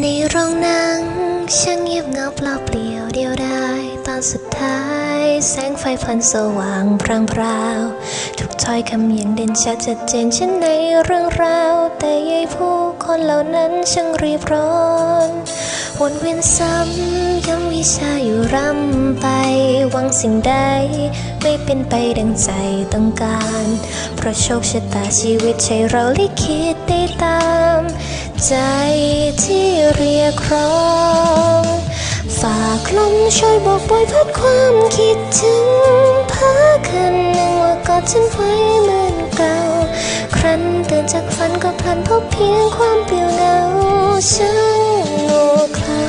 ในโรงหนังช่างเงียบเงาเปล่าเปลี่ยวเดียวดายตอนสุดท้าย แสงไฟพลันสว่างพรางพราว ทุกถ้อยคำอย่างเด่นชัดชัดเจนเช่นในเรื่องราว แต่ยายผู้คนเหล่านั้นช่างรีบร้อนวนเวียนซ้ำย้ำวิชาอยู่ร่ำไป หวังสิ่งใด ไม่เป็นไปดังใจต้องการ เพราะโชคชะตาชีวิตใช่เราลิขิตได้ตาม ใจที่เรียกร้อง ช่วยบอกบอยพัดความคิดถึงพาคันหนึ่งว่ากอดฉันไว้เหมือนเก่า ครั้นตื่นจากฝันก็พลันพบเพียงความเปลี่ยวเหงาช่างโง่เขลา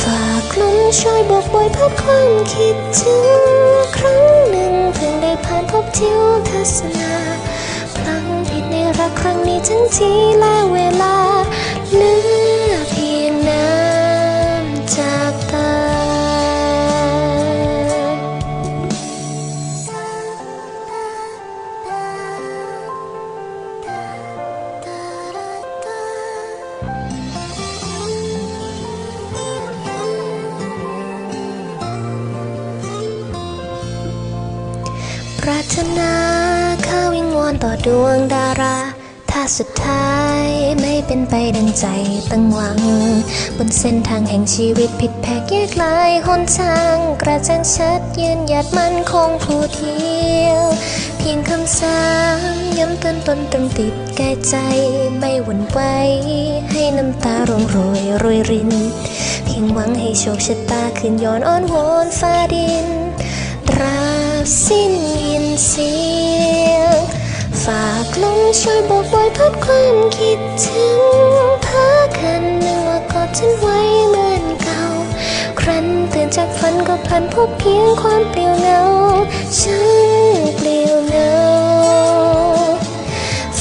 ฝากลมช่วยบอกบอยพัดความคิดถึงครั้งหนึ่งเพิ่งได้ผ่านพบทิวทัศนาพลังผิดในรักครั้งนี้ทั้งทีและเวลา ปรารถนาข้าวิงวอนต่อดวงดารา ถ้าสุดท้ายไม่เป็นไปดังใจตั้งหวัง บนเส้นทางแห่งชีวิตผิดแผกแยกลายหนทาง กระจ่างชัดยืนหยัดมั่นคงผู้เดียว เพียงคำสามย้ำเตือนตนตรึงติดแกายใจไม่หวั่นไหวให้น้ำตาร่วงโรยโรยริน เพียงหวังให้โชคชะตาคืนย้อนอ้อนวอนฟ้าดินตรา สิ้นยินเสียง ฝากลมช่วยบอกบอยพัดความคิดถึงพาคันหนึ่งว่ากอดฉันไว้เหมือนเก่า ครั้นตื่นจากฝันก็พลันพบเพียงความเปลี่ยวเหงา ฉันเปลี่ยวเหงา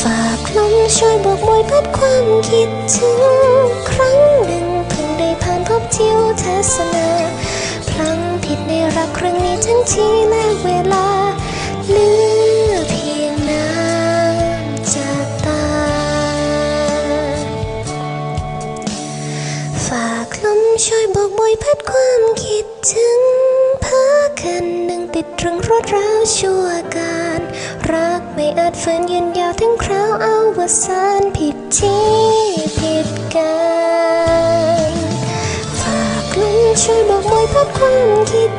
ฝากลมช่วยบอกบอยพัดความคิดถึง ครั้งหนึ่งเพิ่งได้ผ่านพบทิวทัศนาพลังผิดในรักครั้งนี้ทั้งที ช่วยบอกบอยพัดความคิดถึงพาคันหนึ่งติดตรึงรถร้าวชั่วการ รักไม่อาจฝืนยืนยาวถึงคราวเอาวสานผิดที่ผิดกันฝากลมช่วยบอกบอยพัดความคิด